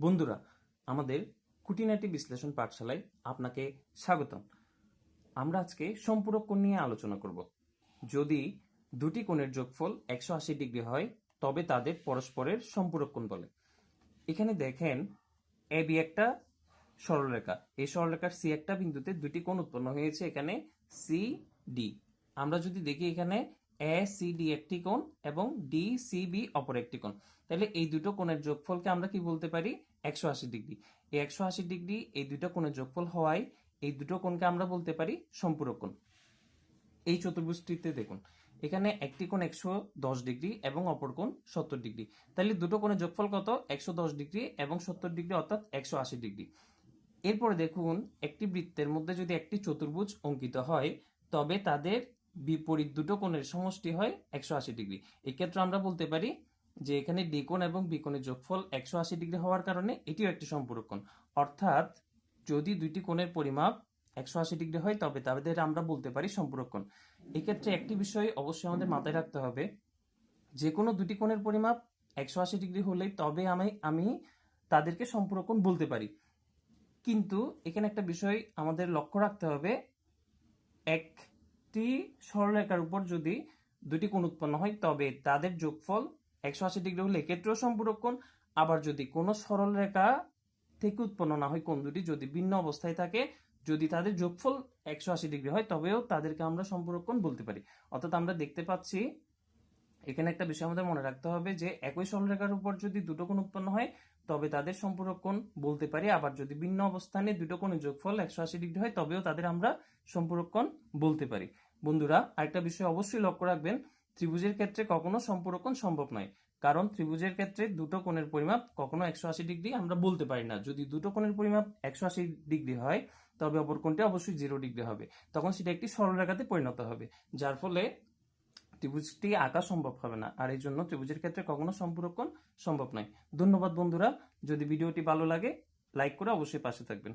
বন্ধুরা, আমাদের খুঁটিনাটি বিশ্লেষণ পাঠশালায় আপনাকে স্বাগতম। আমরা আজকে সম্পূরক কোণ নিয়ে আলোচনা করব। যদি দুটি কোণের যোগফল একশো আশি ডিগ্রি হয়, তবে তাদের পরস্পরের সম্পূরক কোণ বলে। এখানে দেখেন, এ বি একটা সরলরেখা। এই সরলরেখার সি একটা বিন্দুতে দুটি কোণ উৎপন্ন হয়েছে এখানে সি ডি। আমরা যদি দেখি এখানে এ সি ডি একটি কোণ এবং ডি সি বি অপর একটি কোণ। তাহলে এই দুটো কোণের যোগফলকে আমরা কি বলতে পারি? একশো আশি ডিগ্রি। এই একশো আশি ডিগ্রি এই দুটো কোণের যোগফল হওয়ায় এই দুটো কোণকে আমরা বলতে পারি সম্পূরক কোণ। এই চতুর্ভুজটিতে দেখুন, এখানে একটি কোণ একশো দশ ডিগ্রি এবং অপর কোণ সত্তর ডিগ্রি। তাহলে দুটো কোণের যোগফল কত? একশো দশ ডিগ্রি এবং সত্তর ডিগ্রি অর্থাৎ একশো আশি ডিগ্রি। এরপরে দেখুন, একটি বৃত্তের মধ্যে যদি একটি চতুর্ভুজ অঙ্কিত হয়, তবে তাদের বিপরীত দুটো কোণের সমষ্টি হয় একশো আশি ডিগ্রি। এক্ষেত্রে আমরা বলতে পারি যে এখানে ডি কোণ এবং বি কোণের যোগফল একশো আশি ডিগ্রি হওয়ার কারণে এটিও একটি সম্পূরক কোণ। অর্থাৎ যদি দুইটি কোণের পরিমাপ একশো আশি ডিগ্রি হয়, তবে তাদের আমরা বলতে পারি সম্পূরক কোণ। এক্ষেত্রে একটি বিষয় অবশ্যই আমাদের মাথায় রাখতে হবে, যে কোনো দুটি কোণের পরিমাপ একশো আশি ডিগ্রি হলেই তবে আমি আমি তাদেরকে সম্পূরক কোণ বলতে পারি। কিন্তু এখানে একটা বিষয় আমাদের লক্ষ্য রাখতে হবে একটি সরলরেখার উপর যদি দুটি কোণ উৎপন্ন হয়, তবে তাদের যোগফল একশো আশি ডিগ্রি হলে এক্ষেত্রেও সম্পূরক কোণ। আবার যদি কোনো সরলরেখা থেকে উৎপন্ন না হয় কোন দুটি যদি ভিন্ন অবস্থায় থাকে, যদি তাদের যোগফল একশো আশি ডিগ্রি হয়, তবেও তাদেরকে আমরা সম্পূরক কোণ বলতে পারি। অর্থাৎ আমরা দেখতে পাচ্ছি এখানে একটা বিষয় আমাদের মনে রাখতে হবে যে, একই সরলরেখার উপর যদি দুটো কোণ উৎপন্ন হয়, তবে তাদের সম্পূরক কোণ বলতে পারি। আবার যদি ভিন্ন অবস্থানে দুটো কোণের যোগফল একশো আশি ডিগ্রি হয়, তবেও তাদের আমরা সম্পূরক কোণ বলতে পারি। বন্ধুরা, আরেকটা বিষয় অবশ্যই লক্ষ্য রাখবেন, ত্রিভুজের ক্ষেত্রে কখনো সম্পূরক কোণ সম্ভব নয়। কারণ ত্রিভুজের ক্ষেত্রে দুটো কোণের পরিমাপ কখনো একশো আশি ডিগ্রি আমরা বলতে পারি না। যদি দুটো কোণের পরিমাপ একশো আশি ডিগ্রি হয়, তবে অপর কোণটি অবশ্যই জিরো ডিগ্রি হবে। তখন সেটা একটি সরলরেখাতে পরিণত হবে। যার ফলে ত্রিভুজটি আঁকা সম্ভব হবে না। আর এই জন্য ত্রিভুজের ক্ষেত্রে কখনো সম্পূরকণ সম্ভব নয়। ধন্যবাদ বন্ধুরা। যদি ভিডিওটি ভালো লাগে, লাইক করে অবশ্যই পাশে থাকবেন।